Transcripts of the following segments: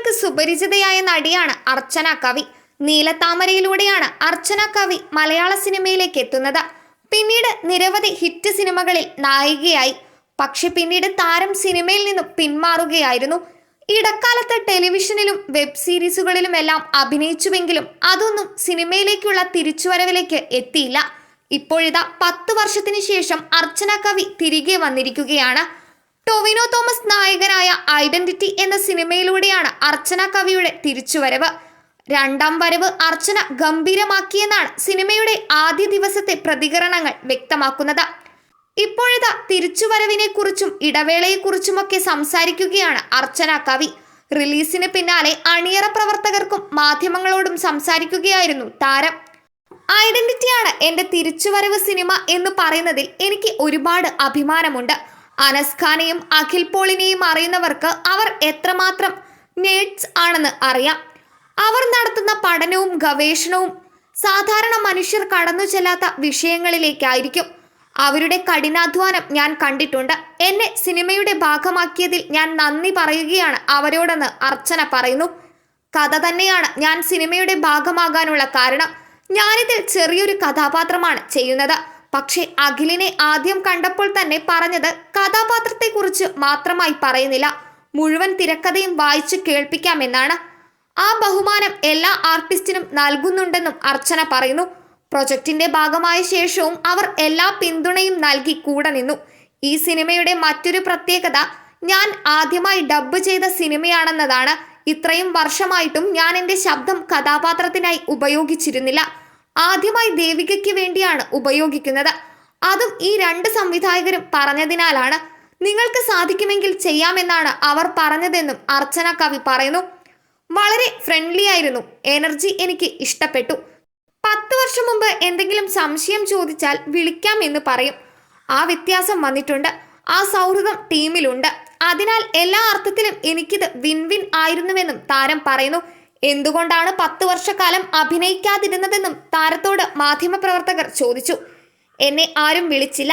മലയാളികൾക്ക് സുപരിചിതയായ നടിയാണ് അർച്ചന കവി. നീലത്താമരയിലൂടെയാണ് അർച്ചന കവി മലയാള സിനിമയിലേക്ക് എത്തുന്നത്. പിന്നീട് നിരവധി ഹിറ്റ് സിനിമകളിൽ നായികയായി. പക്ഷെ പിന്നീട് താരം സിനിമയിൽ നിന്നും പിന്മാറുകയായിരുന്നു. ഇടക്കാലത്ത് ടെലിവിഷനിലും വെബ് സീരീസുകളിലുമെല്ലാം അഭിനയിച്ചുവെങ്കിലും അതൊന്നും സിനിമയിലേക്കുള്ള തിരിച്ചുവരവിലേക്ക് എത്തിയില്ല. ഇപ്പോഴിതാ പത്ത് വർഷത്തിന് ശേഷം അർച്ചന കവി തിരികെ വന്നിരിക്കുകയാണ്. ടൊവിനോ തോമസ് നായകനായ ഐഡന്റിറ്റി എന്ന സിനിമയിലൂടെയാണ് അർച്ചന കവിയുടെ തിരിച്ചുവരവ്. രണ്ടാം വരവ് അർച്ചന ഗംഭീരമാക്കിയെന്നാണ് സിനിമയുടെ ആദ്യ ദിവസത്തെ പ്രതികരണങ്ങൾ വ്യക്തമാക്കുന്നത്. ഇപ്പോഴത്തെ തിരിച്ചുവരവിനെ കുറിച്ചും ഇടവേളയെക്കുറിച്ചുമൊക്കെ സംസാരിക്കുകയാണ് അർച്ചന കവി. റിലീസിന് പിന്നാലെ അണിയറ പ്രവർത്തകർക്കും മാധ്യമങ്ങളോടും സംസാരിക്കുകയായിരുന്നു താരം. ഐഡന്റിറ്റിയാണ് എന്റെ തിരിച്ചുവരവ് സിനിമ എന്ന് പറയുന്നതിൽ എനിക്ക് ഒരുപാട് അഭിമാനമുണ്ട്. അനസ് ഖാനെയും അഖിൽ പോളിനെയും അറിയുന്നവർക്ക് അവർ എത്രമാത്രം നേഴ്സ് ആണെന്ന് അറിയാം. അവർ നടത്തുന്ന പഠനവും ഗവേഷണവും സാധാരണ മനുഷ്യർ കടന്നു ചെല്ലാത്ത വിഷയങ്ങളിലേക്കായിരിക്കും. അവരുടെ കഠിനാധ്വാനം ഞാൻ കണ്ടിട്ടുണ്ട്. എന്നെ സിനിമയുടെ ഭാഗമാക്കിയതിൽ ഞാൻ നന്ദി പറയുകയാണ് അവരോടെന്ന് അർച്ചന പറയുന്നു. കഥ തന്നെയാണ് ഞാൻ സിനിമയുടെ ഭാഗമാകാനുള്ള കാരണം. ഞാനിതിൽ ചെറിയൊരു കഥാപാത്രമാണ് ചെയ്യുന്നത്. പക്ഷേ അഖിലിനെ ആദ്യം കണ്ടപ്പോൾ തന്നെ പറഞ്ഞത് കഥാപാത്രത്തെക്കുറിച്ച് മാത്രമായി പറയുന്നില്ല. മുഴുവൻ തിരക്കഥയും വായിച്ചു കേൾപ്പിക്കാമെന്നാണ്. ആ ബഹുമാനം എല്ലാ ആർട്ടിസ്റ്റിനും നൽകുന്നുണ്ടെന്നും അർച്ചന പറയുന്നു. പ്രൊജക്ടിന്റെ ഭാഗമായ ശേഷവും അവർ എല്ലാ പിന്തുണയും നൽകി കൂടെ നിന്നു. ഈ സിനിമയുടെ മറ്റൊരു പ്രത്യേകത ഞാൻ ആദ്യമായി ഡബ്ബ് ചെയ്ത സിനിമയാണെന്നതാണ്. ഇത്രയും വർഷമായിട്ടും ഞാൻ എന്റെ ശബ്ദം കഥാപാത്രത്തിനായി ഉപയോഗിച്ചിരുന്നില്ല. ആദ്യമായി ദേവികയ്ക്ക് വേണ്ടിയാണ് ഉപയോഗിക്കുന്നത്. അതും ഈ രണ്ട് സംവിധായകരും പറഞ്ഞതിനാലാണ് നിങ്ങൾക്ക് സാധിക്കുമെങ്കിൽ ചെയ്യാമെന്നാണ് അവർ പറഞ്ഞതെന്നും അർച്ചന കവി പറയുന്നു. വളരെ ഫ്രണ്ട്ലി ആയിരുന്നു. എനർജി എനിക്ക് ഇഷ്ടപ്പെട്ടു. പത്ത് വർഷം മുമ്പ് എന്തെങ്കിലും സംശയം ചോദിച്ചാൽ വിളിക്കാം എന്ന് പറയും. ആ വ്യത്യാസം വന്നിട്ടുണ്ട്. ആ സൗഹൃദം ടീമിലുണ്ട് അതിനാൽ എല്ലാ അർത്ഥത്തിലും എനിക്കിത് വിൻ വിൻ ആയിരുന്നുവെന്നും താരം പറയുന്നു. എന്തുകൊണ്ടാണ് പത്ത് വർഷക്കാലം അഭിനയിക്കാതിരുന്നതെന്നും താരത്തോട് മാധ്യമപ്രവർത്തകർ ചോദിച്ചു. എന്നെ ആരും വിളിച്ചില്ല.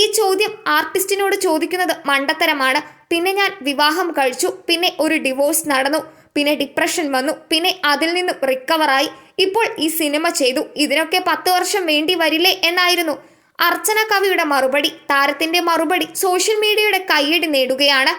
ഈ ചോദ്യം ആർട്ടിസ്റ്റിനോട് ചോദിക്കുന്നത് മണ്ടത്തരമാണ്. പിന്നെ ഞാൻ വിവാഹം കഴിച്ചു. പിന്നെ ഒരു ഡിവോഴ്സ് നടന്നു. പിന്നെ ഡിപ്രഷൻ വന്നു. പിന്നെ അതിൽ നിന്നും റിക്കവറായി ഇപ്പോൾ ഈ സിനിമ ചെയ്തു. ഇതിനൊക്കെ പത്ത് വർഷം വേണ്ടി വരില്ലേ എന്നായിരുന്നു അർച്ചന കവിയുടെ മറുപടി. താരത്തിന്റെ മറുപടി സോഷ്യൽ മീഡിയയുടെ കയ്യടി നേടുകയാണ്.